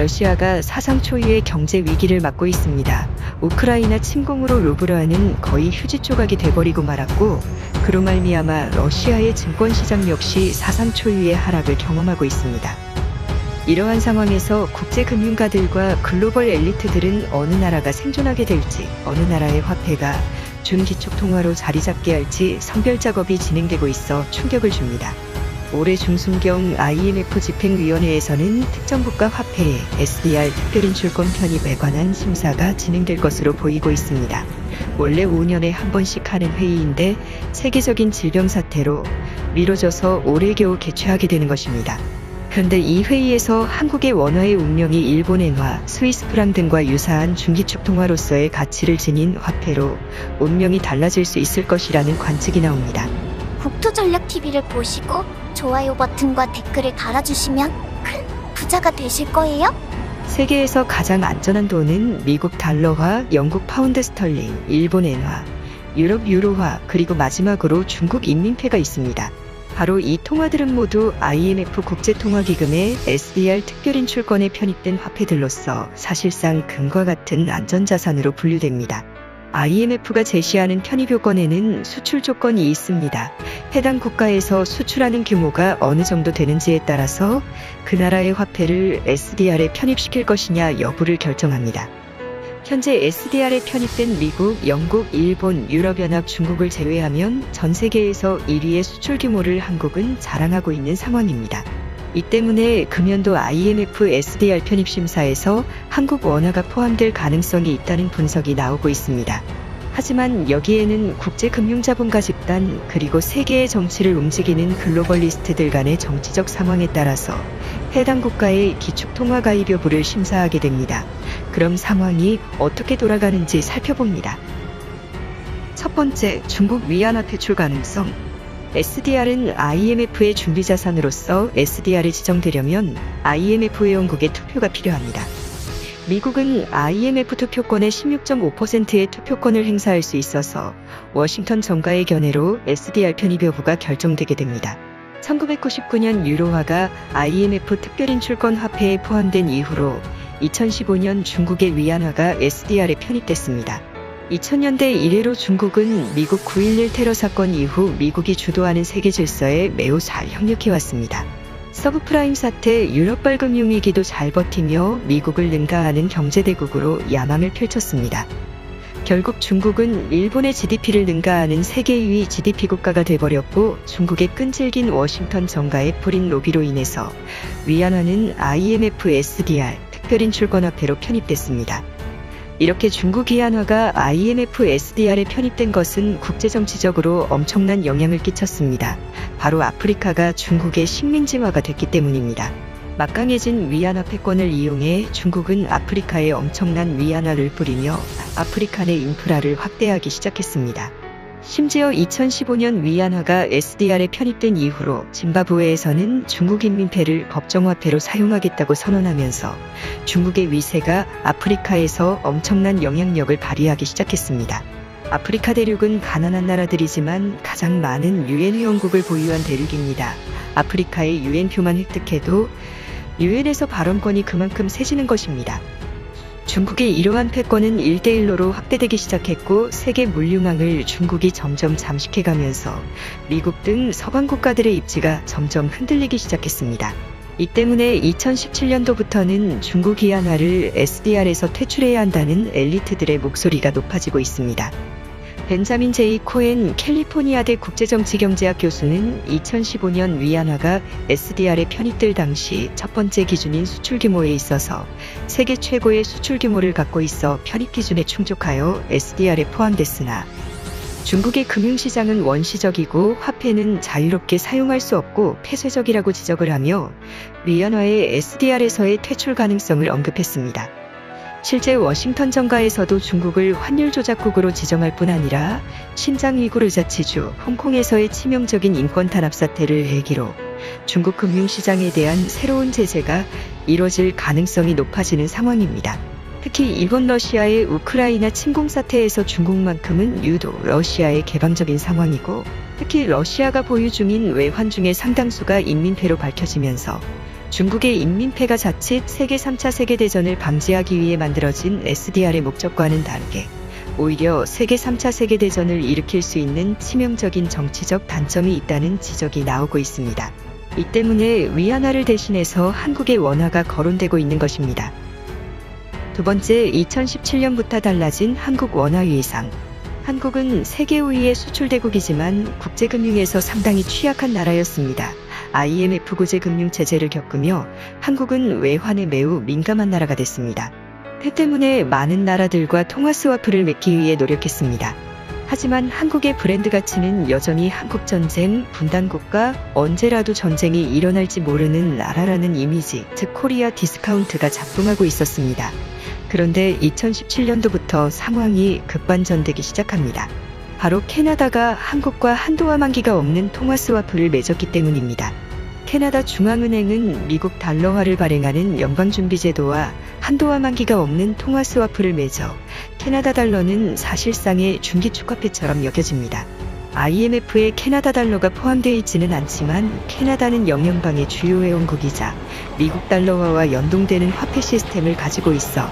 러시아가 사상 초유의 경제 위기를 맞고 있습니다. 우크라이나 침공으로 루블화는 거의 휴지 조각이 돼버리고 말았고 그로 말미암아 러시아의 증권 시장 역시 사상 초유의 하락을 경험하고 있습니다. 이러한 상황에서 국제 금융가들과 글로벌 엘리트들은 어느 나라가 생존하게 될지, 어느 나라의 화폐가 준기축 통화로 자리 잡게 할지 선별 작업이 진행되고 있어 충격을 줍니다. 올해 중순경 IMF 집행위원회에서는 특정 국가 화폐의 SDR 특별인출권 편입에 관한 심사가 진행될 것으로 보이고 있습니다. 원래 5년에 한 번씩 하는 회의인데 세계적인 질병 사태로 미뤄져서 올해 겨우 개최하게 되는 것입니다. 그런데 이 회의에서 한국의 원화의 운명이 일본 엔화, 스위스 프랑 등과 유사한 중기축 통화로서의 가치를 지닌 화폐로 운명이 달라질 수 있을 것이라는 관측이 나옵니다. 국토전략TV를 보시고 좋아요 버튼과 댓글을 달아주시면 큰 부자가 되실 거예요. 세계에서 가장 안전한 돈은 미국 달러화, 영국 파운드 스털링, 일본 엔화, 유럽 유로화, 그리고 마지막으로 중국 인민폐가 있습니다. 바로 이 통화들은 모두 IMF 국제통화기금의 SDR 특별인출권에 편입된 화폐들로서 사실상 금과 같은 안전자산으로 분류됩니다. IMF가 제시하는 편입 요건에는 수출 조건이 있습니다. 해당 국가에서 수출하는 규모가 어느 정도 되는지에 따라서 그 나라의 화폐를 SDR에 편입시킬 것이냐 여부를 결정합니다. 현재 SDR에 편입된 미국, 영국, 일본, 유럽연합, 중국을 제외하면 전 세계에서 1위의 수출 규모를 한국은 자랑하고 있는 상황입니다. 이 때문에 금년도 IMF SDR 편입 심사에서 한국 원화가 포함될 가능성이 있다는 분석이 나오고 있습니다. 하지만 여기에는 국제금융자본가 집단 그리고 세계의 정치를 움직이는 글로벌리스트들 간의 정치적 상황에 따라서 해당 국가의 기축통화 가입 여부를 심사하게 됩니다. 그럼 상황이 어떻게 돌아가는지 살펴봅니다. 첫 번째, 중국 위안화 퇴출 가능성. SDR은 IMF의 준비 자산으로서 SDR이 지정되려면 IMF 회원국의 투표가 필요합니다. 미국은 IMF 투표권의 16.5%의 투표권을 행사할 수 있어서 워싱턴 정가의 견해로 SDR 편입 여부가 결정되게 됩니다. 1999년 유로화가 IMF 특별인출권 화폐에 포함된 이후로 2015년 중국의 위안화가 SDR에 편입됐습니다. 2000년대 이래로 중국은 미국 9.11 테러 사건 이후 미국이 주도하는 세계 질서에 매우 잘 협력해왔습니다. 서브프라임 사태, 유럽발 금융위기도 잘 버티며 미국을 능가하는 경제대국으로 야망을 펼쳤습니다. 결국 중국은 일본의 GDP를 능가하는 세계 2위 GDP 국가가 돼버렸고 중국의 끈질긴 워싱턴 정가의 뿌린 로비로 인해서 위안화는 IMF SDR 특별인 출권화폐로 편입됐습니다. 이렇게 중국 위안화가 IMF SDR에 편입된 것은 국제정치적으로 엄청난 영향을 끼쳤습니다. 바로 아프리카가 중국의 식민지화가 됐기 때문입니다. 막강해진 위안화 패권을 이용해 중국은 아프리카에 엄청난 위안화를 뿌리며 아프리카 내 인프라를 확대하기 시작했습니다. 심지어 2015년 위안화가 SDR에 편입된 이후로 짐바브웨에서는 중국 인 민폐를 법정화폐로 사용하겠다고 선언하면서 중국의 위세가 아프리카에서 엄청난 영향력을 발휘하기 시작했습니다. 아프리카 대륙은 가난한 나라들이지만 가장 많은 유엔 회원국을 보유한 대륙입니다. 아프리카의 유엔표만 획득해도 유엔에서 발언권이 그만큼 세지는 것입니다. 중국의 이러한 패권은 1대1로로 확대되기 시작했고 세계 물류망을 중국이 점점 잠식해가면서 미국 등 서방 국가들의 입지가 점점 흔들리기 시작했습니다. 이 때문에 2017년도부터는 중국 위안화를 SDR에서 퇴출해야 한다는 엘리트들의 목소리가 높아지고 있습니다. 벤자민 제이 코엔 캘리포니아대 국제정치경제학 교수는 2015년 위안화가 SDR에 편입될 당시 첫 번째 기준인 수출 규모에 있어서 세계 최고의 수출 규모를 갖고 있어 편입 기준에 충족하여 SDR에 포함됐으나 중국의 금융시장은 원시적이고 화폐는 자유롭게 사용할 수 없고 폐쇄적이라고 지적을 하며 위안화의 SDR에서의 퇴출 가능성을 언급했습니다. 실제 워싱턴 정가에서도 중국을 환율 조작국으로 지정할 뿐 아니라 신장 위구르 자치주 홍콩에서의 치명적인 인권 탄압 사태를 계기로 중국 금융시장에 대한 새로운 제재가 이뤄질 가능성이 높아지는 상황입니다. 특히 일본 러시아의 우크라이나 침공 사태에서 중국만큼은 유독 러시아의 개방적인 상황이고 특히 러시아가 보유 중인 외환 중의 상당수가 인민폐로 밝혀지면서 중국의 인민폐가 자칫 세계 3차 세계대전을 방지하기 위해 만들어진 SDR의 목적과는 다르게 오히려 세계 3차 세계대전을 일으킬 수 있는 치명적인 정치적 단점이 있다는 지적이 나오고 있습니다. 이 때문에 위안화를 대신해서 한국의 원화가 거론되고 있는 것입니다. 두 번째, 2017년부터 달라진 한국 원화 위상. 한국은 세계 5위의 수출 대국이지만 국제금융에서 상당히 취약한 나라였습니다. IMF 구제 금융 체제를 겪으며 한국은 외환에 매우 민감한 나라가 됐습니다. 그 때문에 많은 나라들과 통화 스와프를 맺기 위해 노력했습니다. 하지만 한국의 브랜드 가치는 여전히 한국 전쟁, 분단국가, 언제라도 전쟁이 일어날지 모르는 나라라는 이미지, 즉 코리아 디스카운트가 작동하고 있었습니다. 그런데 2017년도부터 상황이 급반전되기 시작합니다. 바로 캐나다가 한국과 한도화 만기가 없는 통화 스와프를 맺었기 때문입니다. 캐나다 중앙은행은 미국 달러화를 발행하는 연방준비제도와 한도화 만기가 없는 통화 스와프를 맺어 캐나다 달러는 사실상의 중기축화폐처럼 여겨집니다. IMF에 캐나다 달러가 포함되어 있지는 않지만 캐나다는 영연방의 주요 회원국이자 미국 달러화와 연동되는 화폐 시스템을 가지고 있어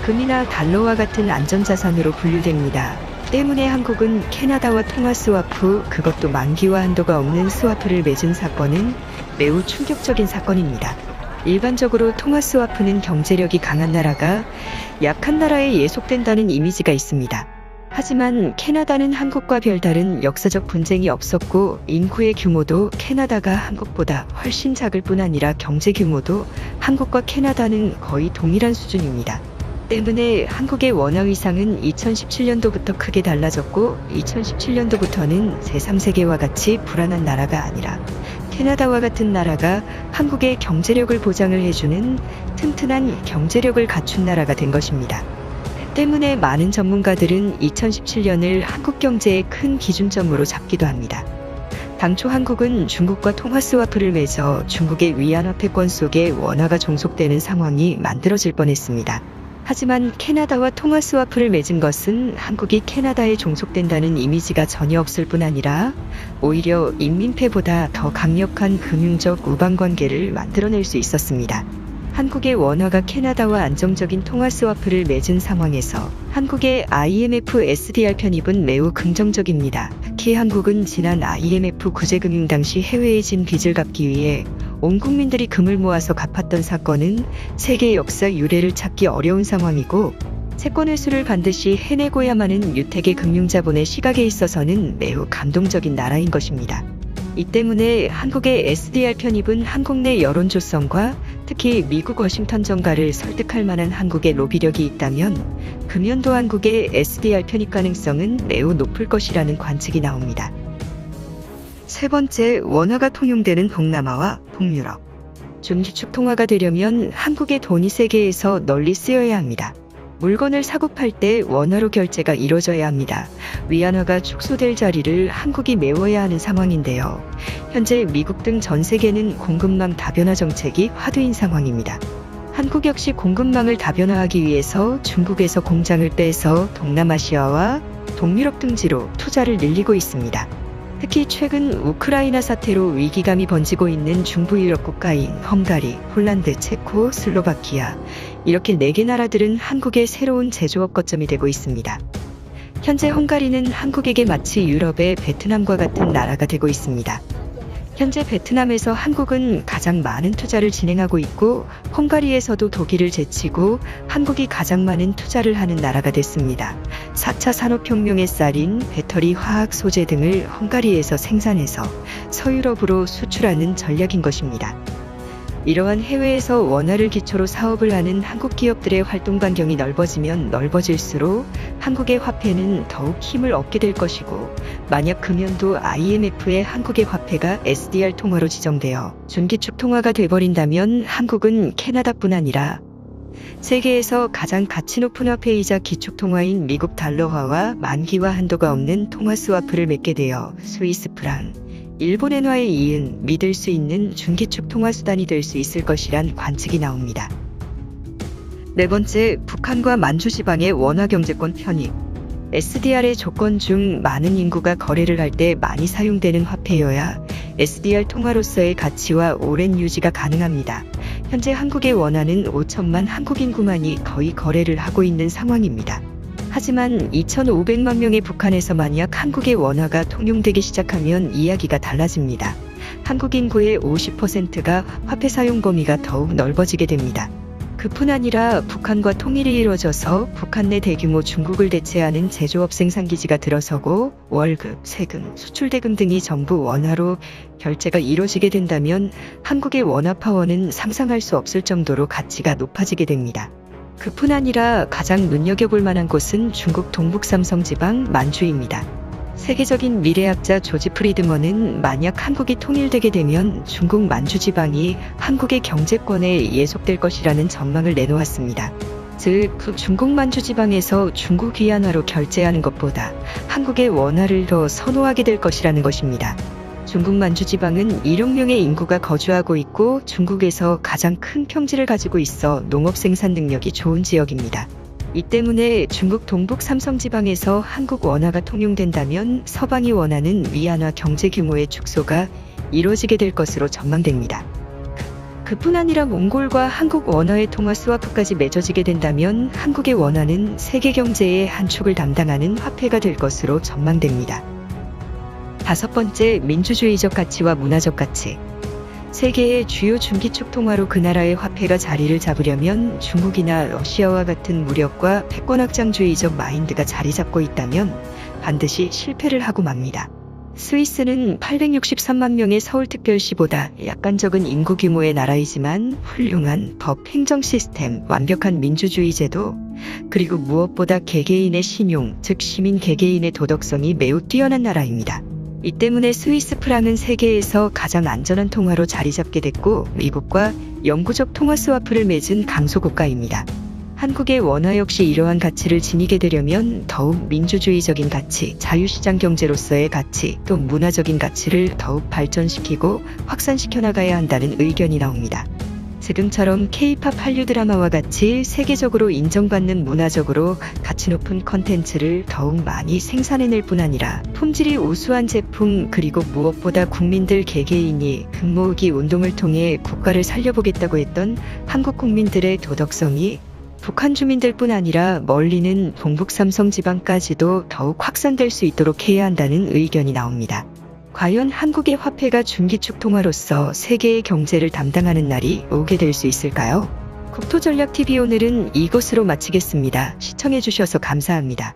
금이나 달러와 같은 안전자산으로 분류됩니다. 때문에 한국은 캐나다와 통화 스와프, 그것도 만기와 한도가 없는 스와프를 맺은 사건은 매우 충격적인 사건입니다. 일반적으로 통화 스와프는 경제력이 강한 나라가 약한 나라에 예속된다는 이미지가 있습니다. 하지만 캐나다는 한국과 별다른 역사적 분쟁이 없었고 인구의 규모도 캐나다가 한국보다 훨씬 작을 뿐 아니라 경제 규모도 한국과 캐나다는 거의 동일한 수준입니다. 때문에 한국의 원화 위상은 2017년도부터 크게 달라졌고 2017년도부터는 제3세계와 같이 불안한 나라가 아니라 캐나다와 같은 나라가 한국의 경제력을 보장을 해주는 튼튼한 경제력을 갖춘 나라가 된 것입니다. 때문에 많은 전문가들은 2017년을 한국 경제의 큰 기준점으로 잡기도 합니다. 당초 한국은 중국과 통화 스와프를 맺어 중국의 위안화패권 속에 원화가 종속되는 상황이 만들어질 뻔했습니다. 하지만 캐나다와 통화 스와프를 맺은 것은 한국이 캐나다에 종속된다는 이미지가 전혀 없을 뿐 아니라 오히려 인민폐보다 더 강력한 금융적 우방 관계를 만들어낼 수 있었습니다. 한국의 원화가 캐나다와 안정적인 통화 스와프를 맺은 상황에서 한국의 IMF SDR 편입은 매우 긍정적입니다. 특히 한국은 지난 IMF 구제금융 당시 해외에 진 빚을 갚기 위해 온 국민들이 금을 모아서 갚았던 사건은 세계 역사 유례를 찾기 어려운 상황이고 채권 회수를 반드시 해내고야만은 유택의 금융자본의 시각에 있어서는 매우 감동적인 나라인 것입니다. 이 때문에 한국의 SDR 편입은 한국 내 여론 조성과 특히 미국 워싱턴 정가를 설득할 만한 한국의 로비력이 있다면 금연도 한국의 SDR 편입 가능성은 매우 높을 것이라는 관측이 나옵니다. 세 번째, 원화가 통용되는 동남아와 북유럽. 중기축 통화가 되려면 한국의 돈이 세계에서 널리 쓰여야 합니다. 물건을 사고 팔 때 원화로 결제가 이루어져야 합니다. 위안화가 축소될 자리를 한국이 메워야 하는 상황인데요. 현재 미국 등 전 세계는 공급망 다변화 정책이 화두인 상황입니다. 한국 역시 공급망을 다변화하기 위해서 중국에서 공장을 빼서 동남아시아와 동유럽 등지로 투자를 늘리고 있습니다. 특히 최근 우크라이나 사태로 위기감이 번지고 있는 중부 유럽 국가인 헝가리, 폴란드, 체코, 슬로바키아 이렇게 네 개 나라들은 한국의 새로운 제조업 거점이 되고 있습니다. 현재 헝가리는 한국에게 마치 유럽의 베트남과 같은 나라가 되고 있습니다. 현재 베트남에서 한국은 가장 많은 투자를 진행하고 있고 헝가리에서도 독일을 제치고 한국이 가장 많은 투자를 하는 나라가 됐습니다. 4차 산업혁명의 쌀인 배터리 화학 소재 등을 헝가리에서 생산해서 서유럽으로 수출하는 전략인 것입니다. 이러한 해외에서 원화를 기초로 사업을 하는 한국 기업들의 활동 반경이 넓어지면 넓어질수록 한국의 화폐는 더욱 힘을 얻게 될 것이고 만약 금연도 IMF의 한국의 화폐가 SDR 통화로 지정되어 준기축 통화가 돼버린다면 한국은 캐나다뿐 아니라 세계에서 가장 가치 높은 화폐이자 기축 통화인 미국 달러화와 만기와 한도가 없는 통화 스와프를 맺게 되어 스위스 프랑, 일본 엔화에 이은 믿을 수 있는 중기축 통화 수단이 될 수 있을 것이란 관측이 나옵니다. 네 번째, 북한과 만주 지방의 원화 경제권 편입. SDR의 조건 중 많은 인구가 거래를 할 때 많이 사용되는 화폐여야 SDR 통화로서의 가치와 오랜 유지가 가능합니다. 현재 한국에 원하는 5천만 한국 인구만이 거의 거래를 하고 있는 상황입니다. 하지만 2,500만 명의 북한에서 만약 한국의 원화가 통용되기 시작하면 이야기가 달라집니다. 한국 인구의 50%가 화폐 사용 범위가 더욱 넓어지게 됩니다. 그뿐 아니라 북한과 통일이 이루어져서 북한 내 대규모 중국을 대체하는 제조업 생산기지가 들어서고 월급, 세금, 수출대금 등이 전부 원화로 결제가 이루어지게 된다면 한국의 원화 파워는 상상할 수 없을 정도로 가치가 높아지게 됩니다. 그뿐 아니라 가장 눈여겨볼 만한 곳은 중국 동북 삼성 지방 만주입니다. 세계적인 미래학자 조지 프리드먼은 만약 한국이 통일되게 되면 중국 만주 지방이 한국의 경제권에 예속될 것이라는 전망을 내놓았습니다. 즉, 그 중국 만주 지방에서 중국 위안화로 결제하는 것보다 한국의 원화를 더 선호하게 될 것이라는 것입니다. 중국 만주 지방은 1억 명의 인구가 거주하고 있고 중국에서 가장 큰 평지를 가지고 있어 농업 생산 능력이 좋은 지역입니다. 이 때문에 중국 동북 삼성 지방에서 한국 원화가 통용된다면 서방이 원하는 위안화 경제 규모의 축소가 이루어지게 될 것으로 전망됩니다. 그뿐 아니라 몽골과 한국 원화의 통화 스와프까지 맺어지게 된다면 한국의 원화는 세계 경제의 한 축을 담당하는 화폐가 될 것으로 전망됩니다. 다섯 번째, 민주주의적 가치와 문화적 가치. 세계의 주요 중기축 통화로 그 나라의 화폐가 자리를 잡으려면 중국이나 러시아와 같은 무력과 패권 확장주의적 마인드가 자리 잡고 있다면 반드시 실패를 하고 맙니다. 스위스는 863만 명의 서울특별시보다 약간 적은 인구 규모의 나라이지만 훌륭한 법 행정 시스템, 완벽한 민주주의 제도, 그리고 무엇보다 개개인의 신용, 즉 시민 개개인의 도덕성이 매우 뛰어난 나라입니다. 이 때문에 스위스 프랑은 세계에서 가장 안전한 통화로 자리 잡게 됐고 미국과 영구적 통화 스와프를 맺은 강소 국가입니다. 한국의 원화 역시 이러한 가치를 지니게 되려면 더욱 민주주의적인 가치, 자유시장 경제로서의 가치, 또 문화적인 가치를 더욱 발전시키고 확산시켜 나가야 한다는 의견이 나옵니다. 지금처럼 K-팝 한류 드라마와 같이 세계적으로 인정받는 문화적으로 가치 높은 컨텐츠를 더욱 많이 생산해낼 뿐 아니라 품질이 우수한 제품 그리고 무엇보다 국민들 개개인이 금모으기 운동을 통해 국가를 살려보겠다고 했던 한국 국민들의 도덕성이 북한 주민들뿐 아니라 멀리는 동북 삼성 지방까지도 더욱 확산될 수 있도록 해야 한다는 의견이 나옵니다. 과연 한국의 화폐가 중기축 통화로서 세계의 경제를 담당하는 날이 오게 될 수 있을까요? 국토전략TV 오늘은 이것으로 마치겠습니다. 시청해주셔서 감사합니다.